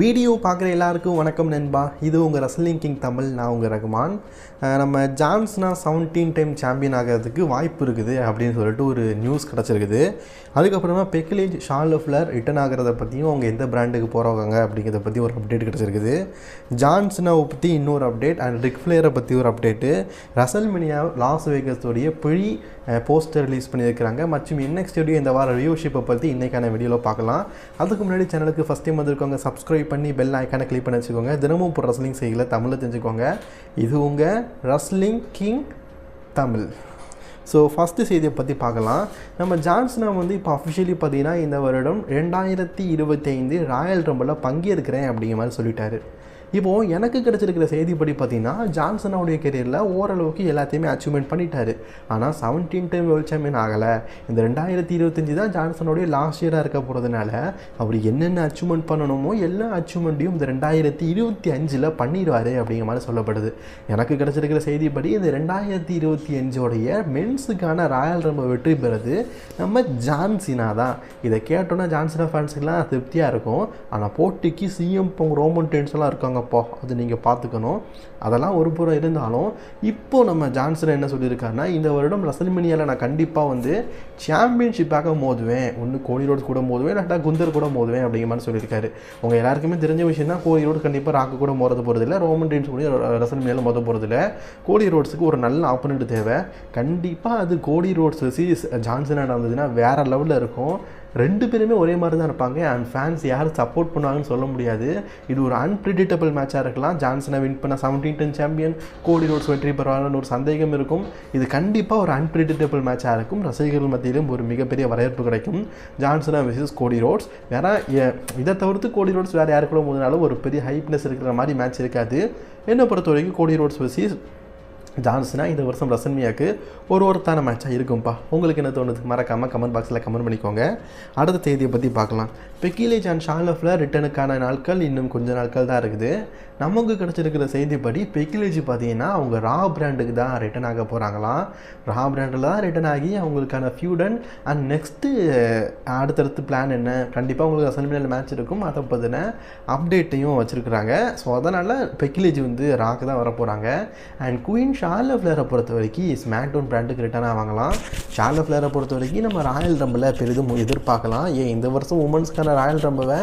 Video பார்க்குற எல்லாருக்கும் வணக்கம் நண்பா. இது உங்கள் ரசலிங் கிங் தமிழ் நான் உங்கள் ரகுமான். நம்ம ஜான்ஸ்னா செவன்டீன் டைம் சாம்பியன் ஆகிறதுக்கு வாய்ப்பு இருக்குது அப்படின்னு சொல்லிட்டு ஒரு நியூஸ் கிடச்சிருக்குது. அதுக்கப்புறமா பெக்கிலேஜ் ஷார்ல் ரிட்டர்ன் ரிட்டன் ஆகிறத பற்றியும் அவங்க எந்த பிராண்டுக்கு போகிறவங்க அப்படிங்கிறத பற்றி ஒரு அப்டேட் கிடச்சிருக்குது. ஜான்ஸ்னாவை பற்றி இன்னொரு அப்டேட் அண்ட் ரிக்ஃப்ளேயரை பற்றி ஒரு அப்டேட்டு ரசல் மினியா லாஸ் வேகஸோடைய பிழி போஸ்டர் ரிலீஸ் பண்ணியிருக்கிறாங்க. மற்றும் என்எக்ஸ்டியோடைய இந்த வார வியூஷிப்பை பற்றி இன்றைக்கான வீடியோவில் பார்க்கலாம். அதுக்கு முன்னாடி சேனலுக்கு ஃபஸ்ட் டைம் வந்திருக்கவங்க சப்ஸ்கிரைப் பண்ணி பெல் ஐக்கானை கிளிக் பண்ணி வச்சுக்கோங்க. தினமும் இப்போ ரஸ்லிங் செய்யல தமிழில் தெரிஞ்சுக்கோங்க. இது உங்கள் wrestling king Tamil. So first செய்தியை பற்றி பார்க்கலாம். நம்ம ஜான்சனா வந்து இப்போ அஃபிஷியலி பார்த்தீங்கன்னா இந்த வருடம் ரெண்டாயிரத்தி இருபத்தைந்து ராயல் ரம்பில் பங்கேற்கிறேன் அப்படிங்கிற மாதிரி சொல்லிட்டாரு. இப்போது எனக்கு கிடச்சிருக்கிற செய்திப்படி பார்த்தீங்கன்னா ஜான்சனோடைய கெரியரில் ஓரளவுக்கு எல்லாத்தையுமே அச்சீவ்மெண்ட் பண்ணிட்டாரு. ஆனால் செவன்டீன் டைம் வேர்ல்ட் சாம்பியன் ஆகலை. இந்த ரெண்டாயிரத்தி இருபத்தஞ்சி தான் ஜான்சனோடைய லாஸ்ட் இயராக இருக்க போகிறதுனால அவர் என்னென்ன அச்சீவ்மெண்ட் பண்ணணுமோ எல்லா அச்சீவ்மெண்ட்டையும் இந்த ரெண்டாயிரத்தி இருபத்தி அஞ்சில் பண்ணிடுவார் அப்படிங்கிற மாதிரி சொல்லப்படுது. எனக்கு கிடச்சிருக்கிற செய்திப்படி இந்த ரெண்டாயிரத்தி இருபத்தி அஞ்சோடைய மென்ஸுக்கான ராயல் ரம்ப வெற்றி பெறுது நம்ம ஜான்சினா தான். இதை கேட்டோன்னா ஜான்சினா ஃபேன்ஸுக்கெலாம் திருப்தியாக இருக்கும். ஆனால் போட்டிக்கு சிஎம் பொங் ரோமன் டென்ஸ்லாம் இருக்காங்க இருக்காங்கப்பா அது நீங்கள் பார்த்துக்கணும். அதெல்லாம் ஒரு புறம் இருந்தாலும் இப்போது நம்ம ஜான்சன் என்ன சொல்லியிருக்காருன்னா இந்த வருடம் ரசல்மினியாவில் நான் கண்டிப்பாக வந்து சாம்பியன்ஷிப்பாக மோதுவேன். ஒன்று கோழி ரோடு கூட மோதுவேன் இல்லாட்டா குந்தர் கூட மோதுவேன் அப்படிங்கிற மாதிரி சொல்லியிருக்காரு. உங்கள் எல்லாருக்குமே தெரிஞ்ச விஷயம் தான் ரோடு கண்டிப்பாக ராக்கு கூட மோத போகிறதில்ல ரோமன் டென்ஸ் கூட ரசல்மினியாவில் மோத போகிறதில்ல கோழி ரோட்ஸுக்கு ஒரு நல்ல ஆப்போனண்ட் தேவை. கண்டிப்பாக அது கோடி ரோட்ஸ் சீரிஸ் ஜான்சனாக நடந்ததுன்னா வேறு லெவலில் இருக்கும். ரெண்டு பேருமே ஒரே மாதிரி தான் இருப்பாங்க. அண்ட் ஃபேன்ஸ் யார் சப்போர்ட் பண்ணுவாங்கன்னு சொல்ல முடியாது. இது ஒரு அன்பிரிடிக்டபிள் மேட்சாக இருக்கலாம். ஜான்சனை வின் பண்ண seventeen ten champion Cody Rhodes வெற்றி பெறுவாங்கன்னு ஒரு சந்தேகம் இருக்கும். இது கண்டிப்பாக ஒரு அன்பிரிடிக்டபிள் மேட்சாக இருக்கும். ரசிகர்கள் மத்தியிலும் ஒரு மிகப்பெரிய வரவேற்பு கிடைக்கும். ஜான்சனா விசஸ் கோடி ரோட்ஸ். வேற எ- இதை தவிர்த்து கோடி ரோட்ஸ் வேறு யாரு கூட ஒரு பெரிய ஹைப்னஸ் இருக்கிற மாதிரி மேட்ச் இருக்காது. என்னை பொறுத்த வரைக்கும் கோடி ரோட்ஸ் விசிஸ் ஜான்சனா இந்த வருஷம் ரசன்மியாக்கு ஒரு ஒருத்தான மேட்சாக இருக்கும்ப்பா உங்களுக்கு என்ன தோணுது? மறக்காமல் கமெண்ட் பாக்ஸில் கமெண்ட் பண்ணிக்கோங்க. அடுத்த தேதியை பற்றி பார்க்கலாம். பெக்கிலேஜ் அண்ட் ஷாலஃபில் ரிட்டனுக்கான நாட்கள் இன்னும் கொஞ்ச நாட்கள் தான் இருக்குது. நமக்கு கிடச்சிருக்கிற செய்திப்படி பெக்கிலேஜ் பார்த்தீங்கன்னா அவங்க ரா பிராண்டுக்கு தான் ரிட்டன் ஆக போகிறாங்களாம் ரா பிராண்டில் தான் ரிட்டன் ஆகி அவங்களுக்கான ஃபியூடன் அண்ட் நெக்ஸ்ட்டு அடுத்தடுத்து பிளான் என்ன? கண்டிப்பாக உங்களுக்கு ரசல்மினியில் மேட்ச் இருக்கும். அதை பற்றின அப்டேட்டையும் வச்சுருக்குறாங்க. ஸோ அதனால் பெக்கிலேஜ் வந்து ராக்கு தான் வர போகிறாங்க அண்ட் குயின் ஷார்ல ஃப்ளேரை பொறுத்த வரைக்கும் ஸ்மாக் டவுன் பிராண்டுக்கு ரிட்டர்ன் ஆவாங்களாம் ஷார்ல ஃப்ளேரை பொறுத்த வரைக்கும் நம்ம ராயல் ரம்பில் பெரிதும் எதிர்பார்க்கலாம். ஏன் இந்த வருஷம் உமன்ஸ்க்கான ராயல் ரம்பவை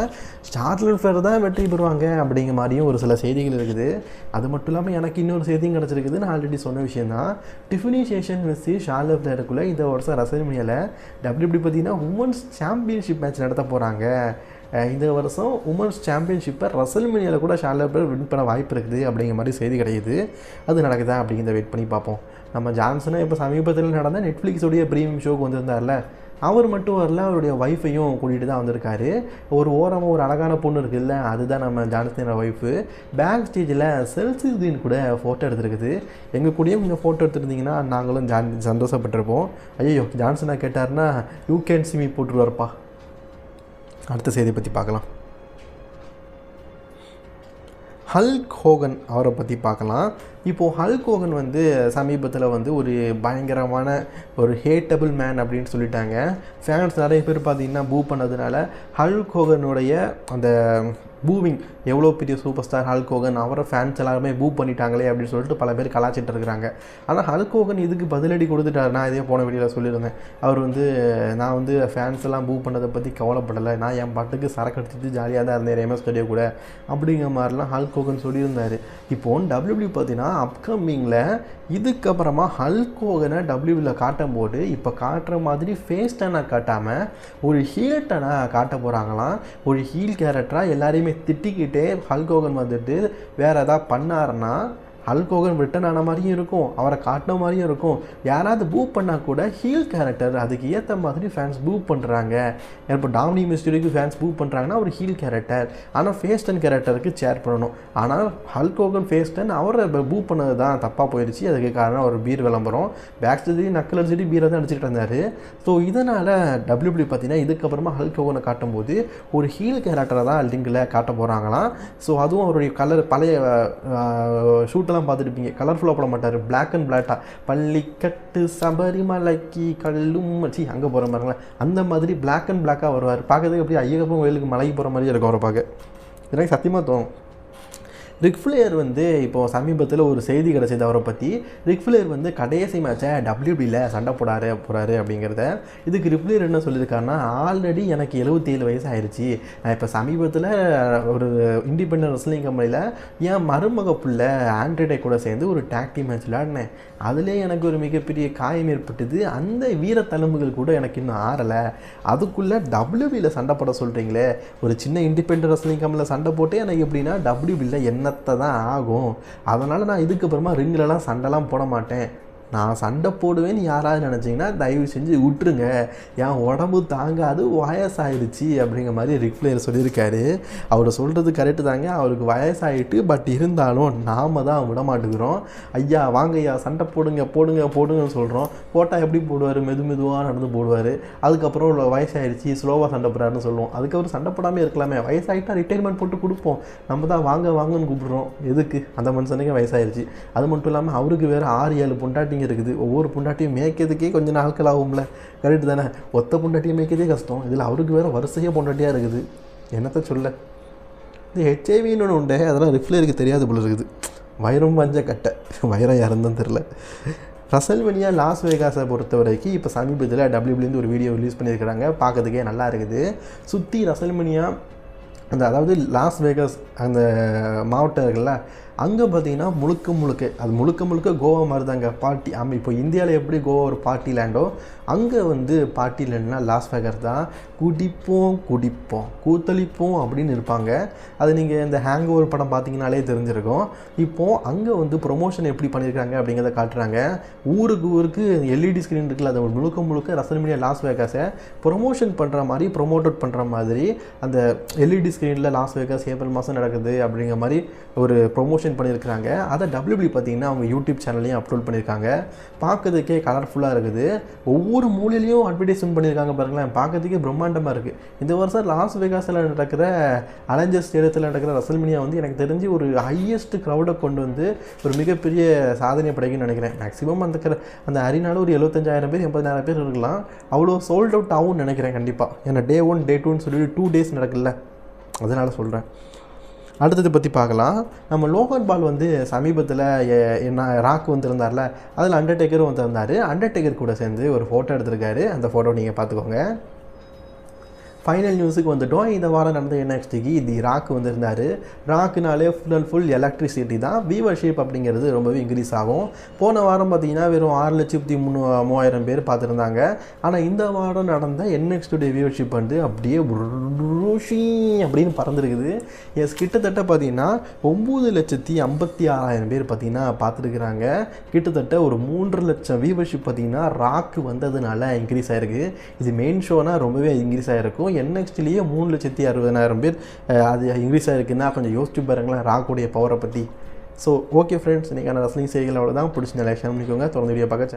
ஷார்லட் ஃப்ளேர் தான் வெற்றி பெறுவாங்க அப்படிங்கிற மாதிரியும் ஒரு சில செய்திகள் இருக்குது. அது மட்டும் இல்லாமல் எனக்கு இன்னொரு செய்தியும் கிடச்சிருக்குது. நான் ஆல்ரெடி சொன்ன விஷயம் தான் டிஃபினி சேஷன் வெஸ்ஸி ஷார்ல ஃப்ளேருக்குள்ளே இந்த வருஷம் ரசல்மினியில் டபிள்யூபி பார்த்தீங்கன்னா உமன்ஸ் சாம்பியன்ஷிப் மேட்ச் நடத்த போகிறாங்க இந்த வருஷம் உமன்ஸ் சாம்பியன்ஷிப்பை ரசல்மினியில் கூட ஷார்லட் வின் பண்ண வாய்ப்பு இருக்குது அப்படிங்கிற மாதிரி செய்தி கிடையாது அது நடக்குதா அப்படிங்கிறத வெயிட் பண்ணி பார்ப்போம். நம்ம ஜான்சனை இப்போ சமீபத்தில் நடந்த நெட்ஃப்ளிக்ஸோடைய ப்ரீமியம் ஷோக்கு வந்திருந்தார்ல அவர் மட்டும் வரல அவருடைய ஒய்ஃபையும் கூட்டிகிட்டு தான் வந்திருக்காரு. ஒரு ஓரமாக ஒரு அழகான பொண்ணு இருக்குல்ல அதுதான் நம்ம ஜான்சனோட ஒய்ஃபு பேக் ஸ்டேஜில் செல்சிதீன் கூட ஃபோட்டோ எடுத்துருக்குது. எங்கள் கூடயும் கொஞ்சம் ஃபோட்டோ எடுத்துருந்தீங்கன்னா நாங்களும் ஜான் சந்தோஷப்பட்டிருப்போம். ஐயோ ஜான்சனா கேட்டாருன்னா யூ கேன் சிமி போட்டுருவார்ப்பா. அடுத்த செய்தியை பற்றி பார்க்கலாம். ஹல்க் ஹோகன் அவரை பற்றி பார்க்கலாம். இப்போது ஹல்க் ஹோகன் வந்து சமீபத்தில் வந்து ஒரு பயங்கரமான ஒரு ஹேட்டபிள் மேன் அப்படின்னு சொல்லிட்டாங்க. ஃபேன்ஸ் நிறைய பேர் பார்த்தீங்கன்னா பூ பண்ணதுனால ஹல்க் ஹோகனுடைய அந்த பூவிங் எவ்வளோ பெரிய சூப்பர் ஸ்டார் ஹல்க் ஹோகன் அவரை ஃபேன்ஸ் எல்லாருமே பூ பண்ணிட்டாங்களே அப்படின்னு சொல்லிட்டு பல பேர் கலாச்சிட்டு இருக்கிறாங்க. ஆனால் ஹல்க் ஹோகன் இதுக்கு பதிலடி கொடுத்துட்டாரு. நான் இதே போன வீடியோவில் சொல்லியிருந்தேன். அவர் வந்து நான் வந்து ஃபேன்ஸ் எல்லாம் பூ பண்ணதை பற்றி கவலைப்படலை. நான் என் பாட்டுக்கு சரக்கு எடுத்துட்டு ஜாலியாக தான் இருந்தேன். எம்எஸ் ஸ்டுடியோ கூட. அப்படிங்கிற மாதிரிலாம் ஹல்க் ஹோகன் சொல்லியிருந்தார். இப்போது டபிள்யூபிள்யூ பார்த்தீங்கன்னா அப்கமிங்கில் இதுக்கப்புறமா ஹல்க் ஹோகனை டபிள்யூபிள்யூவில் காட்டும் போது இப்போ காட்டுற மாதிரி ஃபேஸ் டனாக காட்டாமல் ஒரு ஹீல் டனாக காட்ட போகிறாங்களாம் ஒரு ஹீல் கேரக்டராக எல்லாரையுமே திட்டிக்கிட்டே ஹல்க் ஹோகன் வந்துட்டு வேறு எதாவது பண்ணாருன்னா ஹல்கோகன் ரிட்டன் ஆன மாதிரியும் இருக்கும். அவரை காட்டின மாதிரியும் இருக்கும். யாராவது பூ பண்ணால் கூட ஹீல் கேரக்டர் அதுக்கு ஏற்ற மாதிரி ஃபேன்ஸ் பூ பண்ணுறாங்க இப்போ டாமினி மிஸ்டரிக்கு ஃபேன்ஸ் பூ பண்ணுறாங்கன்னா ஒரு ஹீல் கேரக்டர் ஆனால் ஃபேஸ்டன் கேரக்டருக்கு சேர் பண்ணணும் ஆனால் ஹல்கோகன் ஃபேஸ்டன் அவரை பூ பண்ணது தான் தப்பாக போயிடுச்சு அதுக்கு காரணம் ஒரு பீர் விளம்பரம். பேக் ஸ்டேஜி நக்கல் பீரை தான் அடிச்சுட்டு இருந்தார். ஸோ இதனால் டபிள்யூபிள்யூ பார்த்தீங்கன்னா இதுக்கப்புறமா ஹல்கோகனை காட்டும்போது ஒரு ஹீல் கேரக்டரை தான் லிங்கில் காட்ட போகிறாங்களாம் ஸோ அதுவும் அவருடைய கலர் பழைய படத்தெல்லாம் பார்த்துருப்பீங்க. கலர்ஃபுல்லாக போட மாட்டார். பிளாக் அண்ட் பிளாட்டா பள்ளிக்கட்டு சபரிமலைக்கு கல்லும் சி அங்கே போகிற மாதிரிங்களேன் அந்த மாதிரி பிளாக் அண்ட் பிளாக்காக வருவார். பார்க்கறதுக்கு அப்படியே ஐயகப்பன் கோயிலுக்கு மலைக்கு போகிற மாதிரி இருக்கும் அவரை பார்க்க. எனக்கு சத்தியமாக தோணும். ரிக்ஃபிளேயர் வந்து இப்போ சமீபத்தில் ஒரு செய்தி கிடச்சிது அவரை பற்றி ரிக்ஃபிளேயர் வந்து கடைசி மேட்சை டபிள்யூபியில் சண்டை போடாரு போகிறாரு அப்படிங்கிறத. இதுக்கு ரிக்ஃபிளேயர் என்ன சொல்லியிருக்காருன்னா ஆல்ரெடி எனக்கு எழுபத்தேழு வயசு ஆயிடுச்சு நான் இப்போ சமீபத்தில் ஒரு இண்டிபெண்டன்ட் ரெஸ்லிங் கம்பெனியில் என் மருமக புள்ள ஆண்ட்ரேடை கூட சேர்ந்து ஒரு டாக்டி மேட்ச் விளையாடினேன். அதிலே எனக்கு ஒரு மிகப்பெரிய காயம் ஏற்பட்டது. அந்த வீர கூட எனக்கு இன்னும் ஆறலை. அதுக்குள்ளே டபிள்யூபியில் சண்டை போட சொல்கிறீங்களே ஒரு சின்ன இண்டிபெண்ட் ரெஸ்லிங் கம்பெனியில் சண்டை போட்டு எனக்கு எப்படின்னா டபிள்யூபியில் நடத்த தான் ஆகும். அதனால் நான் இதுக்கப்புறமா ரிங்கிலலாம் சண்டைலாம் போட மாட்டேன். நான் சண்டை போடுவேன்னு யாராவது நினச்சிங்கன்னா தயவு செஞ்சு விட்டுருங்க. என் உடம்பு தாங்காது வயசாயிடுச்சு அப்படிங்கிற மாதிரி ரிக்ஃப்ளேயர் சொல்லியிருக்காரு. அவர் சொல்கிறது கரெக்டு தாங்க. அவருக்கு வயசாயிட்டு பட் இருந்தாலும் நாம் தான் விட மாட்டேங்கிறோம் ஐயா வாங்க ஐயா சண்டை போடுங்க போடுங்க போடுங்கன்னு சொல்கிறோம் போட்டால் எப்படி போடுவார்? மெது மெதுவாக நடந்து போடுவார். அதுக்கப்புறம் உள்ள வயசாகிடுச்சு ஸ்லோவாக சண்டை போடுறாருன்னு சொல்லுவோம். அதுக்கப்புறம் சண்டை போடாமல் இருக்கலாமே. வயசாகிட்டா ரிட்டைர்மெண்ட் போட்டு கொடுப்போம். நம்ம தான் வாங்க வாங்கன்னு கூப்பிடுறோம். எதுக்கு? அந்த மனுஷனுக்கு வயசாகிடுச்சு அது மட்டும் இல்லாமல் அவருக்கு வேறு ஆறு ஏழு பொண்டாட்டிங்க இருக்குது ஒவ்வொரு பொண்டாட்டியும் மேய்க்கிறதுக்கே கொஞ்சம் நாட்கள் ஆகும்ல. கரெக்டு தானே? ஒத்த பொண்டாட்டியை மேய்க்கிறதே கஷ்டம். இதில் அவருக்கு வேறு வரிசையாக பொண்டாட்டியாக இருக்குது. என்னத்தை சொல்ல? இந்த ஹெச்ஐவின்னு ஒன்று உண்டு அதெல்லாம் ரிஃப்ளேருக்கு தெரியாது போல இருக்குது. வைரம் வஞ்ச கட்டை. வைரம் யாருந்தான் தெரில. ரசல்வனியா லாஸ் வேகாஸை பொறுத்த வரைக்கும் இப்போ சமீபத்தில் டபிள்யூபிலேருந்து ஒரு வீடியோ ரிலீஸ் பண்ணியிருக்கிறாங்க. பார்க்கறதுக்கே நல்லா இருக்குது. சுற்றி ரசல்மனியா அந்த அதாவது லாஸ் வேகஸ் அந்த மாவட்டம் இருக்குல்ல அங்கே பார்த்தீங்கன்னா முழுக்க முழுக்க அது முழுக்க முழுக்க கோவா மாதிரி தாங்க பார்ட்டி ஆமாம் இப்போ இந்தியாவில் எப்படி கோவா ஒரு பார்ட்டி லேண்டோ அங்கே வந்து பார்ட்டி லேண்ட்னா லாஸ் வேகர் தான் குடிப்போம் குடிப்போம் கூத்தளிப்போம் அப்படின்னு இருப்பாங்க. அது நீங்கள் இந்த ஹேங் ஓவர் படம் பார்த்தீங்கனாலே தெரிஞ்சிருக்கும். இப்போது அங்கே வந்து ப்ரொமோஷன் எப்படி பண்ணியிருக்காங்க அப்படிங்கிறத காட்டுறாங்க. ஊருக்கு ஊருக்கு எல்இடி ஸ்க்ரீன் இருக்குல்ல அதை முழுக்க முழுக்க ரசல் மீடியா லாஸ் வேகாஸை ப்ரொமோஷன் பண்ணுற மாதிரி ப்ரொமோட்டட் பண்ணுற மாதிரி அந்த எல்இடி ஸ்க்ரீனில் லாஸ் வேகாஸ் ஏப்ரல் மாதம் நடக்குது அப்படிங்கிற மாதிரி ஒரு ப்ரொமோஷன் பண்ணியிருக்கிறாங்க. அதை டபிள்யூபி பார்த்தீங்கன்னா அவங்க யூடியூப் சேனல்லையும் அப்லோட் பண்ணியிருக்காங்க. பார்க்கறதுக்கே கலர்ஃபுல்லாக இருக்குது. ஒவ்வொரு மூலையிலையும் அட்வர்டைஸ்மெண்ட் பண்ணியிருக்காங்க பாருங்களேன். பார்க்கறதுக்கே பிரம்மாண்டமாக இருக்குது இந்த வருஷம் லாஸ் வேகாஸில் நடக்கிற அலஞ்சர் ஸ்டேடியத்தில் நடக்கிற ரசல்மினியா வந்து எனக்கு தெரிஞ்சு ஒரு ஹையஸ்ட் க்ரௌடை கொண்டு வந்து ஒரு மிகப்பெரிய சாதனை படைக்குன்னு நினைக்கிறேன். மேக்ஸிமம் அந்த அந்த அரினால ஒரு எழுபத்தஞ்சாயிரம் பேர் எண்பதாயிரம் பேர் இருக்கலாம். அவ்வளோ சோல்ட் அவுட் ஆகும்னு நினைக்கிறேன் கண்டிப்பாக ஏன்னா டே ஒன் டே டூன்னு சொல்லிட்டு டூ டேஸ் நடக்கல அதனால் சொல்கிறேன் அடுத்தது பற்றி பார்க்கலாம். நம்ம லோகன் பால் வந்து சமீபத்தில் என்ன ராக் வந்திருந்தார்ல அதில் அண்டர்டேக்கரும் வந்திருந்தார். அண்டர்டேக்கர் கூட சேர்ந்து ஒரு ஃபோட்டோ எடுத்திருக்காரு. அந்த ஃபோட்டோ நீங்கள் பார்த்துக்கோங்க. ஃபைனல் நியூஸுக்கு வந்துட்டோம். இந்த வாரம் நடந்த என்எக்ஸ்டிக்கு தி ராக் வந்திருந்தார். ராக்குனாலே ஃபுல் அண்ட் ஃபுல் எலக்ட்ரிசிட்டி தான். வியூவர்ஷிப் அப்படிங்கிறது ரொம்பவே இன்க்ரீஸ் ஆகும். போன வாரம் பார்த்தீங்கன்னா வெறும் ஆறு லட்சத்தி மூணு மூவாயிரம் பேர் பார்த்துருந்தாங்க. ஆனால் இந்த வாரம் நடந்த என்எக்ஸ்டுடைய வியூவர்ஷிப் வந்து அப்படியே ருஷி அப்படின்னு பறந்துருக்குது. எஸ் கிட்டத்தட்ட பார்த்தீங்கன்னா ஒம்பது லட்சத்தி ஐம்பத்தி ஆறாயிரம் பேர் பார்த்தீங்கன்னா பார்த்துருக்குறாங்க. கிட்டத்தட்ட ஒரு மூன்று லட்சம் வியூவர்ஷிப் பார்த்தீங்கன்னா ராக்கு வந்ததுனால இன்க்ரீஸ் ஆயிருக்கு. இது மெயின் ஷோனால் ரொம்பவே இன்க்ரீஸ் ஆகிருக்கும் என்எக்ஸ்டிலேயே மூணு லட்சத்தி அறுபதனாயிரம் பேர் அது இன்க்ரீஸ் இருக்குன்னா கொஞ்சம் யோசிச்சு பாருங்களேன் ராக்குடைய பவரை பற்றி ஸோ ஓகே ஃப்ரெண்ட்ஸ் இன்றைக்கான ரசனிங் செய்திகள் அவ்வளோதான் பிடிச்ச லைக் பண்ணிக்கோங்க தொடர்ந்து வீடியோ பார்க்க channel